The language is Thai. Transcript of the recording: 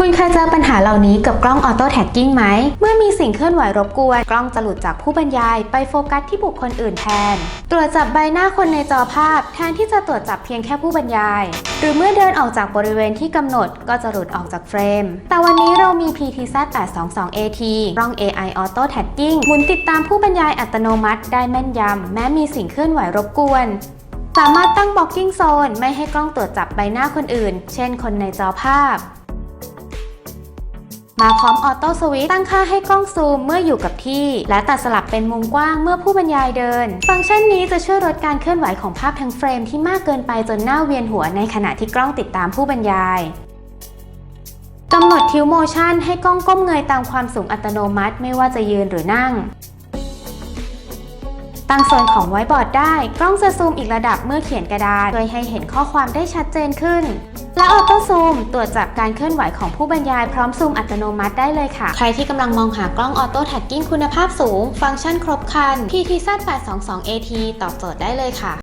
คุณเคยเจอปัญหาเหล่านี้กับกล้องออโต้แท็กกิ้งไหม เมื่อมีสิ่งเคลื่อนไหวรบกวน กล้องจะหลุดจากผู้บรรยายไปโฟกัสที่บุคคลอื่นแทน ตรวจจับใบหน้าคนในจอภาพ แทนที่จะตรวจจับเพียงแค่ผู้บรรยาย หรือเมื่อเดินออกจากบริเวณที่กำหนดก็จะหลุดออกจากเฟรม แต่วันนี้เรามี PTZ 822 AT กล้อง AI Auto Tagging หมุนติดตามผู้บรรยายอัตโนมัติได้แม่นยำแม้มีสิ่งเคลื่อนไหวรบกวนสามารถตั้ง blocking zone ไม่ให้กล้องตรวจจับใบหน้าคนอื่น เช่นคนในจอภาพ มาพร้อมออโต้สวิตตั้งค่าให้กล้องซูมเมื่ออยู่กับที่ และตัดสลับเป็นมุมกว้างเมื่อผู้บรรยายเดิน ฟังก์ชันนี้จะช่วยลดการเคลื่อนไหวของภาพทั้งเฟรมที่มากเกินไปจนหน้าเวียนหัวในขณะที่กล้องติดตามผู้บรรยายกำหนดทิวโมชันให้กล้องก้มเงยตามความสูงอัตโนมัติไม่ว่าจะยืนหรือนั่ง ตั้งโซนของไว้บอร์ดได้ กล้องจะซูมอีกระดับเมื่อเขียนกระดาษโดยให้เห็นข้อความได้ชัดเจนขึ้น และออโต้ซูมตรวจจับการเคลื่อนไหวของผู้บรรยายพร้อมซูมอัตโนมัติได้เลยค่ะ ใครที่กำลังมองหากล้องออโต้แท็กกิ้งคุณภาพสูง ฟังก์ชันครบครัน PTZ 822 AT ตอบโจทย์ได้เลยค่ะ